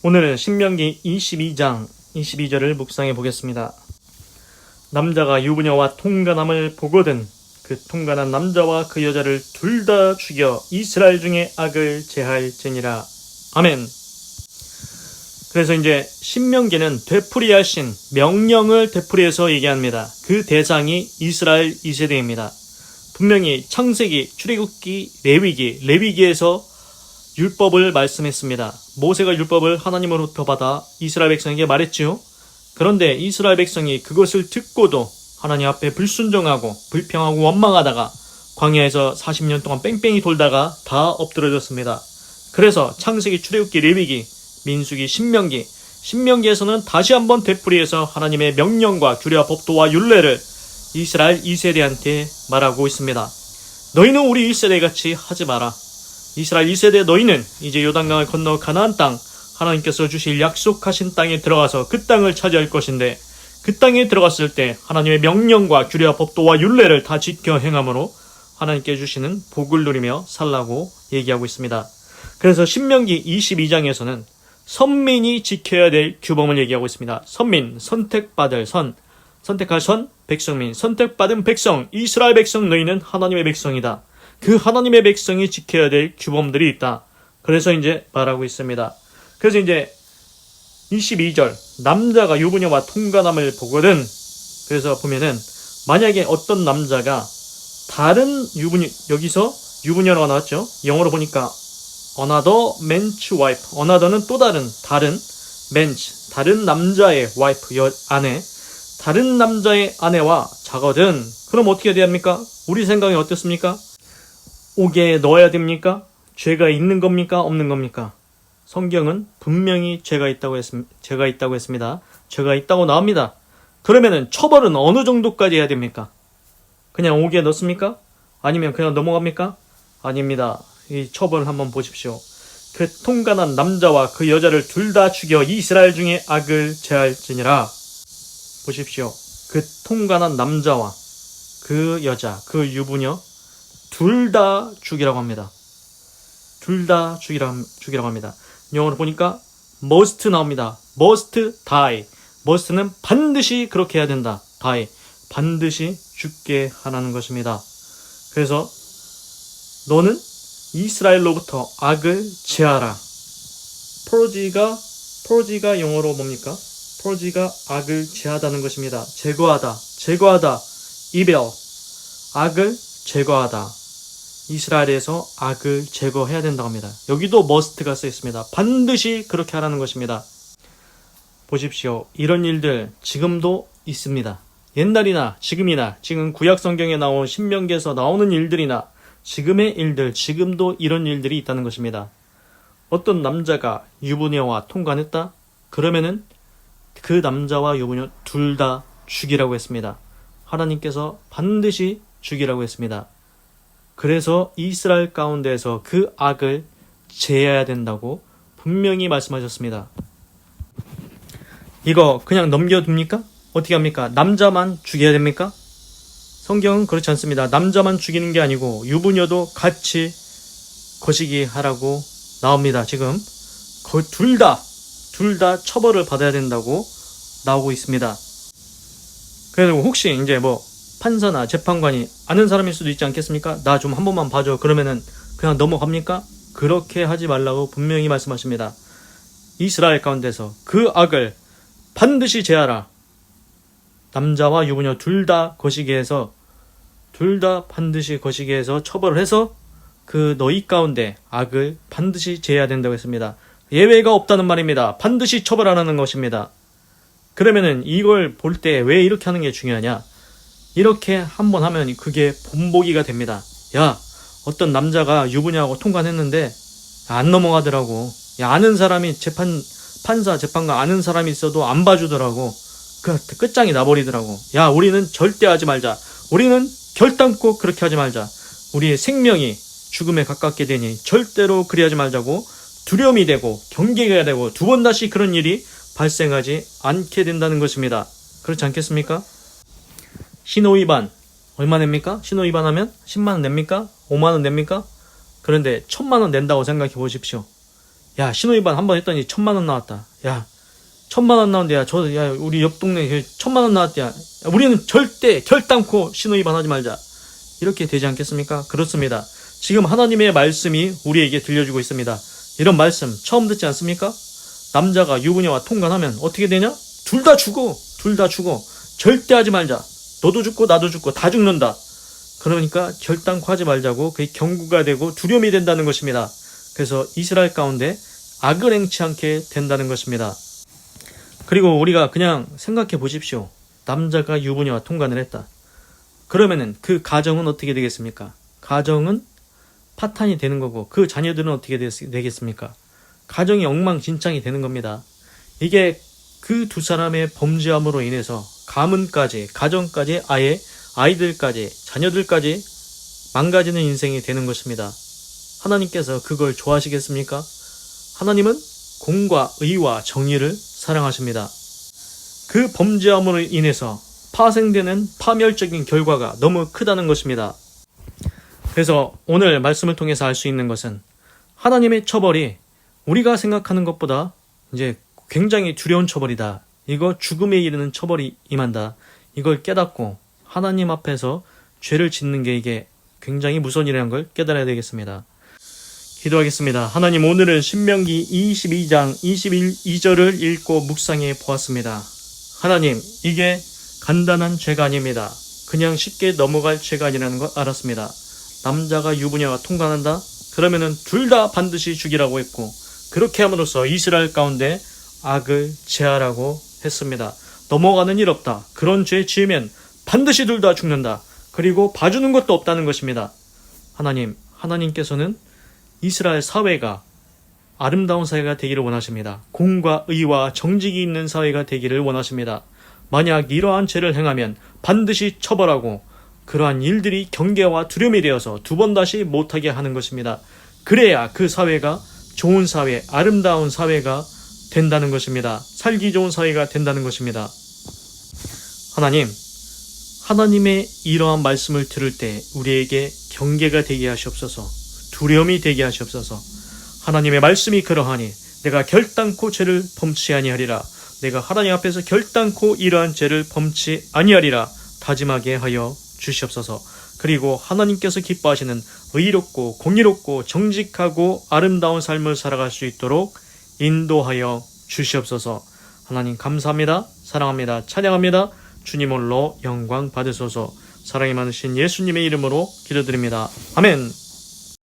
오늘은 신명기 22장 22절을 묵상해 보겠습니다. 남자가 유부녀와 통간함을 보거든 그 통간한 남자와 그 여자를 둘 다 죽여 이스라엘 중에 악을 제할지니라. 아멘. 그래서 이제 신명기는 되풀이하신 명령을 되풀이해서 얘기합니다. 그 대상이 이스라엘 2세대입니다. 분명히 창세기, 출애굽기, 레위기, 레위기에서 율법을 말씀했습니다. 모세가 율법을 하나님으로부터 받아 이스라엘 백성에게 말했지요. 그런데 이스라엘 백성이 그것을 듣고도 하나님 앞에 불순종하고 불평하고 원망하다가 광야에서 40년 동안 뺑뺑이 돌다가 다 엎드러졌습니다. 그래서 창세기, 출애굽기, 레위기, 민수기, 신명기, 신명기에서는 다시 한번 되풀이해서 하나님의 명령과 규례와 법도와 율례를 이스라엘 2세대한테 말하고 있습니다. 너희는 우리 1세대 같이 하지 마라. 이스라엘 2세대 너희는 이제 요단강을 건너 가나안 땅 하나님께서 주실 약속하신 땅에 들어가서 그 땅을 차지할 것인데 그 땅에 들어갔을 때 하나님의 명령과 규례와 법도와 율례를 다 지켜 행함으로 하나님께 주시는 복을 누리며 살라고 얘기하고 있습니다. 그래서 신명기 22장에서는 선민이 지켜야 될 규범을 얘기하고 있습니다. 선민, 선택받을 선, 선택할 선, 백성민, 선택받은 백성, 이스라엘 백성 너희는 하나님의 백성이다. 그 하나님의 백성이 지켜야 될 규범들이 있다. 그래서 이제 말하고 있습니다. 그래서 이제 22절 남자가 유부녀와 통관함을 보거든. 그래서 보면은 만약에 어떤 남자가 다른 유부녀 여기서 유부녀가 나왔죠. 영어로 보니까 another man's wife. another는 또 다른 다른 man's 다른 남자의 wife 여 아내 다른 남자의 아내와 자거든. 그럼 어떻게 돼야 합니까? 우리 생각이 어떻습니까? 옥에 넣어야 됩니까? 죄가 있는 겁니까? 없는 겁니까? 성경은 분명히 죄가 있다고 했, 죄가 있다고 했습니다. 죄가 있다고 나옵니다. 그러면은 처벌은 어느 정도까지 해야 됩니까? 그냥 옥에 넣습니까? 아니면 그냥 넘어갑니까? 아닙니다. 이 처벌 한번 보십시오. 그 통간한 남자와 그 여자를 둘 다 죽여 이스라엘 중에 악을 제할지니라. 보십시오. 그 통간한 남자와 그 여자, 그 유부녀 둘 다 죽이라고 합니다. 둘 다 죽이라, 죽이라고 합니다. 영어로 보니까 must 나옵니다. must die. must는 반드시 그렇게 해야 된다. die. 반드시 죽게 하라는 것입니다. 그래서 너는 이스라엘로부터 악을 제하라. 프로지가 프로지가 영어로 뭡니까? 프로지가 악을 제하다는 것입니다. 제거하다, 제거하다, 이벨, 악을 제거하다. 이스라엘에서 악을 제거해야 된다고 합니다. 여기도 must가 쓰여 있습니다. 반드시 그렇게 하라는 것입니다. 보십시오. 이런 일들 지금도 있습니다. 옛날이나 지금이나 지금 구약 성경에 나온 신명기에서 나오는 일들이나 지금의 일들 지금도 이런 일들이 있다는 것입니다. 어떤 남자가 유부녀와 통관했다? 그러면은 그 남자와 유부녀 둘 다 죽이라고 했습니다. 하나님께서 반드시 죽이라고 했습니다. 그래서 이스라엘 가운데에서 그 악을 제해야 된다고 분명히 말씀하셨습니다. 이거 그냥 넘겨둡니까? 어떻게 합니까? 남자만 죽여야 됩니까? 성경은 그렇지 않습니다. 남자만 죽이는 게 아니고 유부녀도 같이 거시기 하라고 나옵니다. 지금 둘 다, 둘 다 처벌을 받아야 된다고 나오고 있습니다. 그래서 혹시 이제 뭐 판사나 재판관이 아는 사람일 수도 있지 않겠습니까? 나 좀 한 번만 봐줘. 그러면은 그냥 넘어갑니까? 그렇게 하지 말라고 분명히 말씀하십니다. 이스라엘 가운데서 그 악을 반드시 제하라. 남자와 유부녀 둘 다 거시기 해서 둘 다 반드시 거시기 해서 처벌을 해서 그 너희 가운데 악을 반드시 제해야 된다고 했습니다. 예외가 없다는 말입니다. 반드시 처벌하라는 것입니다. 그러면은 이걸 볼 때 왜 이렇게 하는 게 중요하냐? 이렇게 한번 하면 그게 본보기가 됩니다. 야, 어떤 남자가 유부녀하고 통관했는데 안 넘어가더라고. 야, 아는 사람이 재판 판사 재판관 아는 사람이 있어도 안 봐주더라고. 그 끝장이 나버리더라고. 야, 우리는 절대 하지 말자. 우리는 결단코 그렇게 하지 말자. 우리의 생명이 죽음에 가깝게 되니 절대로 그리하지 말자고 두려움이 되고 경계가 되고 두 번 다시 그런 일이 발생하지 않게 된다는 것입니다. 그렇지 않겠습니까? 신호 위반 얼마 냅니까? 신호 위반하면 10만 원 냅니까? 5만 원 냅니까? 그런데 1000만 원 낸다고 생각해 보십시오. 야 신호 위반 한 번 했더니 천만 원 나왔다. 야 천만 원 나온대. 야, 저, 야, 우리 옆 동네 에 천만 원 나왔대. 야, 야, 우리는 절대 결단코 신호 위반 하지 말자. 이렇게 되지 않겠습니까? 그렇습니다. 지금 하나님의 말씀이 우리에게 들려주고 있습니다. 이런 말씀 처음 듣지 않습니까? 남자가 유부녀와 통관하면 어떻게 되냐? 둘 다 죽어. 둘 다 죽어. 절대 하지 말자. 너도 죽고 나도 죽고 다 죽는다. 그러니까 결단코 하지 말자고 그게 경고가 되고 두려움이 된다는 것입니다. 그래서 이스라엘 가운데 악을 행치 않게 된다는 것입니다. 그리고 우리가 그냥 생각해 보십시오. 남자가 유부녀와 통관을 했다. 그러면은 그 가정은 어떻게 되겠습니까? 가정은 파탄이 되는 거고 그 자녀들은 어떻게 됐- 되겠습니까? 가정이 엉망진창이 되는 겁니다. 이게 그 두 사람의 범죄함으로 인해서 가문까지 가정까지 아예 아이들까지 자녀들까지 망가지는 인생이 되는 것입니다. 하나님께서 그걸 좋아하시겠습니까? 하나님은 공과 의와 정의를 사랑하십니다. 그 범죄함으로 인해서 파생되는 파멸적인 결과가 너무 크다는 것입니다. 그래서 오늘 말씀을 통해서 알 수 있는 것은 하나님의 처벌이 우리가 생각하는 것보다 이제 굉장히 두려운 처벌이다. 이거 죽음에 이르는 처벌이 임한다. 이걸 깨닫고 하나님 앞에서 죄를 짓는 게 이게 굉장히 무서운 일이라는 걸 깨달아야 되겠습니다. 기도하겠습니다. 하나님 오늘은 신명기 22장 21절을 읽고 묵상해 보았습니다. 하나님 이게 간단한 죄가 아닙니다. 그냥 쉽게 넘어갈 죄가 아니라는 걸 알았습니다. 남자가 유부녀와 통관한다? 그러면은 둘 다 반드시 죽이라고 했고 그렇게 함으로써 이스라엘 가운데 악을 제하라고 했습니다. 넘어가는 일 없다. 그런 죄 지으면 반드시 둘 다 죽는다. 그리고 봐주는 것도 없다는 것입니다. 하나님, 하나님께서는 이스라엘 사회가 아름다운 사회가 되기를 원하십니다. 공과 의와 정직이 있는 사회가 되기를 원하십니다. 만약 이러한 죄를 행하면 반드시 처벌하고 그러한 일들이 경계와 두려움이 되어서 두 번 다시 못하게 하는 것입니다. 그래야 그 사회가 좋은 사회, 아름다운 사회가 된다는 것입니다. 살기 좋은 사회가 된다는 것입니다. 하나님, 하나님의 이러한 말씀을 들을 때 우리에게 경계가 되게 하시옵소서, 두려움이 되게 하시옵소서. 하나님의 말씀이 그러하니 내가 결단코 죄를 범치 아니하리라. 내가 하나님 앞에서 결단코 이러한 죄를 범치 아니하리라. 다짐하게 하여 주시옵소서. 그리고 하나님께서 기뻐하시는 의롭고 공의롭고 정직하고 아름다운 삶을 살아갈 수 있도록 인도하여 주시옵소서. 하나님 감사합니다. 사랑합니다. 찬양합니다. 주님 홀로 영광 받으소서. 사랑이 많으신 예수님의 이름으로 기도드립니다. 아멘.